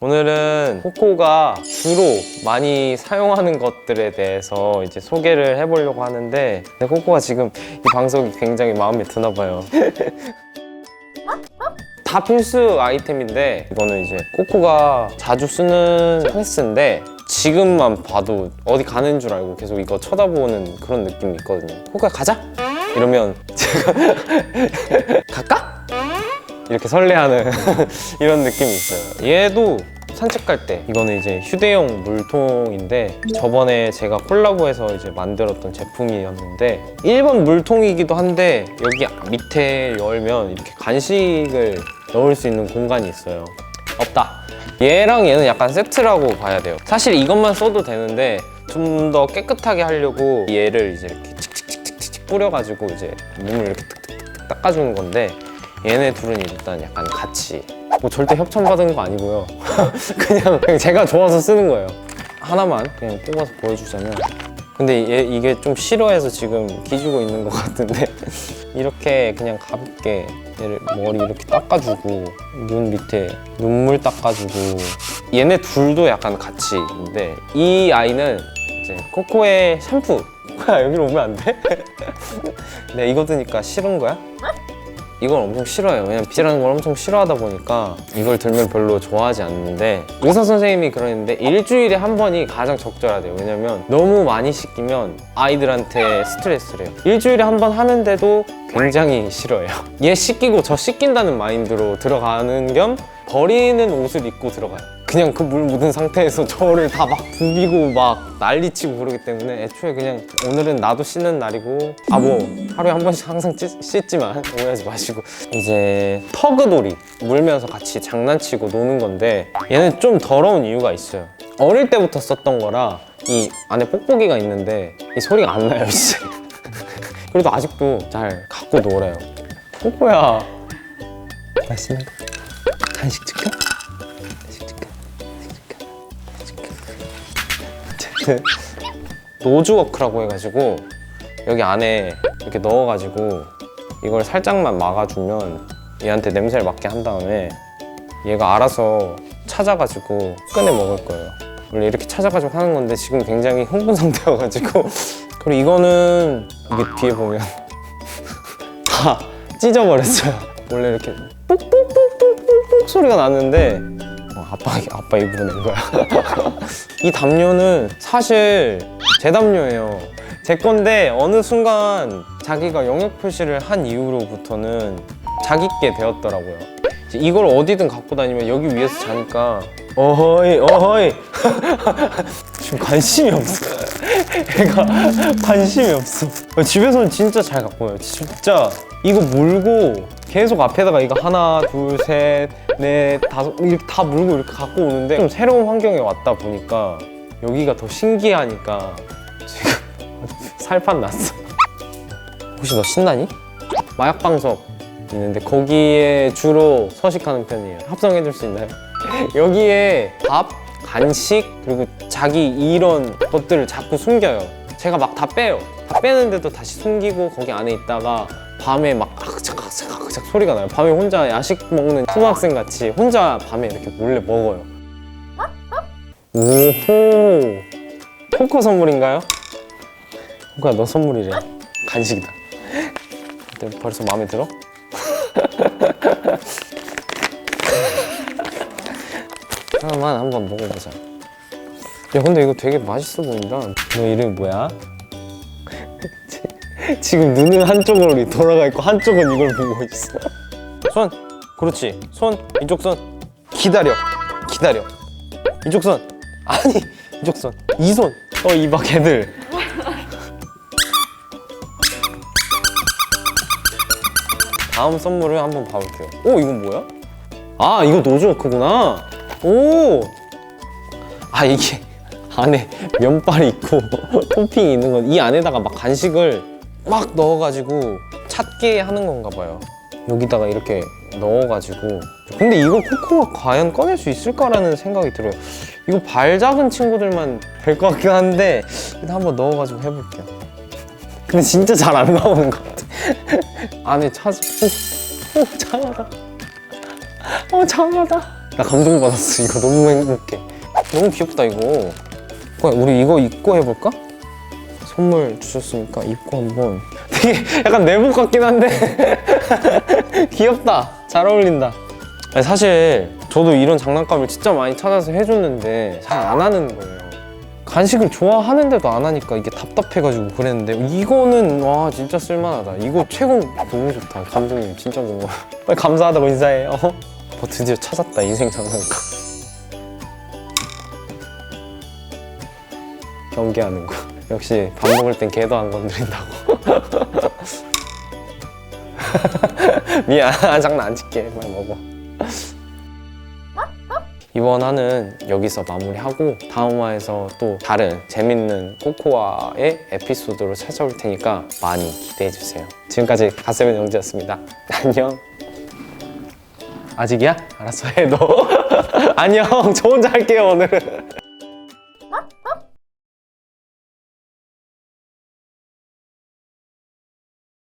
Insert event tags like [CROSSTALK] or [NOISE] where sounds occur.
오늘은 코코가 주로 많이 사용하는 것들에 대해서 이제 소개를 해보려고 하는데 근데 코코가 지금 이 방송이 굉장히 마음에 드나 봐요. [LAUGHS] 다 필수 아이템인데 이거는 이제 코코가 자주 쓰는 상스인데 지금만 봐도 어디 가는 줄 알고 계속 이거 쳐다보는 그런 느낌이 있거든요. 코코야 가자 이러면 제가 [LAUGHS] 갈까? 이렇게 설레하는 [LAUGHS] 이런 느낌이 있어요. 얘도 산책 갈 때 이거는 이제 휴대용 물통인데 저번에 제가 콜라보해서 이제 만들었던 제품이었는데 일본 물통이기도 한데 여기 밑에 열면 이렇게 간식을 넣을 수 있는 공간이 있어요. 없다. 얘랑 얘는 약간 세트라고 봐야 돼요. 사실 이것만 써도 되는데 좀 더 깨끗하게 하려고 얘를 이제 이렇게 칙칙칙칙칙 뿌려가지고 이제 몸을 이렇게 탁탁탁 닦아주는 건데 얘네 둘은 일단 약간 같이. 뭐 절대 협찬받은 거 아니고요. [LAUGHS] 그냥, 그냥 제가 좋아서 쓰는 거예요. 하나만 그냥 뽑아서 보여주자면. 근데 얘 이게 좀 싫어해서 지금 기주고 있는 것 같은데. [LAUGHS] 이렇게 그냥 가볍게 얘를 머리 이렇게 닦아주고 눈 밑에 눈물 닦아주고. 얘네 둘도 약간 같이 있는데 이 아이는 이제 코코의 샴푸. [LAUGHS] 코코야 여기로 오면 안 돼? 내가 이거 드니까 싫은 거야? 이걸 엄청 싫어해요. 왜냐면 빗질하는 걸 엄청 싫어하다 보니까 이걸 들면 별로 좋아하지 않는데 의사 선생님이 그러는데 일주일에 한 번이 가장 적절하대요. 왜냐면 너무 많이 씻기면 아이들한테 스트레스래요. 일주일에 한 번 하는데도 굉장히 싫어해요. [LAUGHS] 얘 씻기고 저 씻긴다는 마인드로 들어가는 겸 버리는 옷을 입고 들어가요. 그냥 그 물 묻은 상태에서 [LAUGHS] 저를 다 막 부비고 막 난리치고 그러기 때문에 애초에 그냥 오늘은 나도 씻는 날이고 아 뭐 하루에 한 번씩 항상 찢, 씻지만 [LAUGHS] 오해하지 마시고. 이제 터그놀이 물면서 같이 장난치고 노는 건데 얘는 좀 더러운 이유가 있어요. 어릴 때부터 썼던 거라 이 안에 뽁뽁이가 있는데 이 소리가 안 나요 이제 [LAUGHS] 그래도 아직도 잘 갖고 놀아요. 뽀뽀야. 맛있는 거? 간식 줄까? 어쨌든 노즈워크라고 해가지고 여기 안에 이렇게 넣어가지고 이걸 살짝만 막아주면 얘한테 냄새를 맡게 한 다음에 얘가 알아서 찾아가지고 꺼내 먹을 거예요. 원래 이렇게 찾아가지고 하는 건데 지금 굉장히 흥분 [LAUGHS] 상태여가지고 그리고 이거는 이게 뒤에 보면 [LAUGHS] 다 찢어버렸어요. 원래 이렇게 뽁뽁뽁뽁뽁 소리가 나는데 어, 아빠 아빠 입으로 낸 거야. [LAUGHS] 이 담요는 사실 제 담요예요. 제 건데 어느 순간 자기가 영역 표시를 한 이후로부터는 자기 게 되었더라고요. 이걸 어디든 갖고 다니면 여기 위에서 자니까 어허이 어허이 [LAUGHS] 지금 관심이 없어. 애가 관심이 없어. 집에서는 진짜 잘 갖고 와요. 진짜 이거 물고 계속 앞에다가 이거 하나, 둘, 셋, 넷, 다섯 이렇게 다 물고 이렇게 갖고 오는데 좀 새로운 환경에 왔다 보니까 여기가 더 신기하니까 지금 [LAUGHS] 살판 났어. 혹시 너 신나니? 마약 방석 있는데 거기에 주로 서식하는 편이에요. 합성해줄 수 있나요? [LAUGHS] 여기에 밥, 간식 그리고 자기 이런 것들을 자꾸 숨겨요. 제가 막 다 빼요. 다 빼는데도 다시 숨기고 거기 안에 있다가 밤에 막 악착 악착 악착 소리가 나요. 밤에 혼자 야식 먹는 초등학생 같이 혼자 밤에 이렇게 몰래 먹어요. 오호 코코 선물인가요? 코코야 너 선물이래. 간식이다. 벌써 마음에 들어? [LAUGHS] 하나만 한번 먹어보자. 야 근데 이거 되게 맛있어 보인다. 너 이름이 뭐야? [LAUGHS] 지금 눈은 한쪽으로 돌아가 있고 한쪽은 이걸 보고 있어. 손, 그렇지. 손 이쪽 손. 기다려, 기다려. 이쪽 손. 아니 이쪽 손. 이 손. 어 이봐 걔들. 다음 선물을 한번 봐볼게요. 오 이건 뭐야? 아 이거 노즈워크구나. 오. 아 이게 안에 면발이 있고 [LAUGHS] 토핑이 있는 건 이 안에다가 막 간식을 막 넣어가지고 찾게 하는 건가 봐요. 여기다가 이렇게 넣어가지고 근데 이걸 코코가 과연 꺼낼 수 있을까라는 생각이 들어요. 이거 발 작은 친구들만 될 것 같긴 한데 일단 한번 넣어가지고 해볼게요. 근데 진짜 잘 안 나오는 것 같아. [LAUGHS] 안에 찾 오, 오 장하다. 어 장하다. 나 감동받았어. 이거 너무 행복해. 너무 귀엽다 이거. 우리 이거 입고 해볼까? 선물 주셨으니까 입고 한번. [LAUGHS] 되게 약간 내복 같긴 한데. [LAUGHS] 귀엽다. 잘 어울린다. 사실 저도 이런 장난감을 진짜 많이 찾아서 해줬는데 잘 안 하는 거예요. 간식을 좋아하는데도 안 하니까 이게 답답해가지고 그랬는데 이거는 와 진짜 쓸만하다. 이거 최고 너무 좋다. 감독님 진짜 빨리 감사하다고 인사해 어? 어 드디어 찾았다 인생 장난감 경계하는 거. 역시 밥 먹을 땐 개도 안 건드린다고. [LAUGHS] 미안 장난 안 칠게. 빨리 먹어. 이번 화는 여기서 마무리하고 다음 화에서 또 다른 재밌는 코코아의 에피소드로 찾아올 테니까 많이 기대해주세요. 지금까지 가세븐 영지였습니다. [LAUGHS] 안녕 아직이야? 알았어 해 너 [LAUGHS] 안녕 저 혼자 할게요 오늘은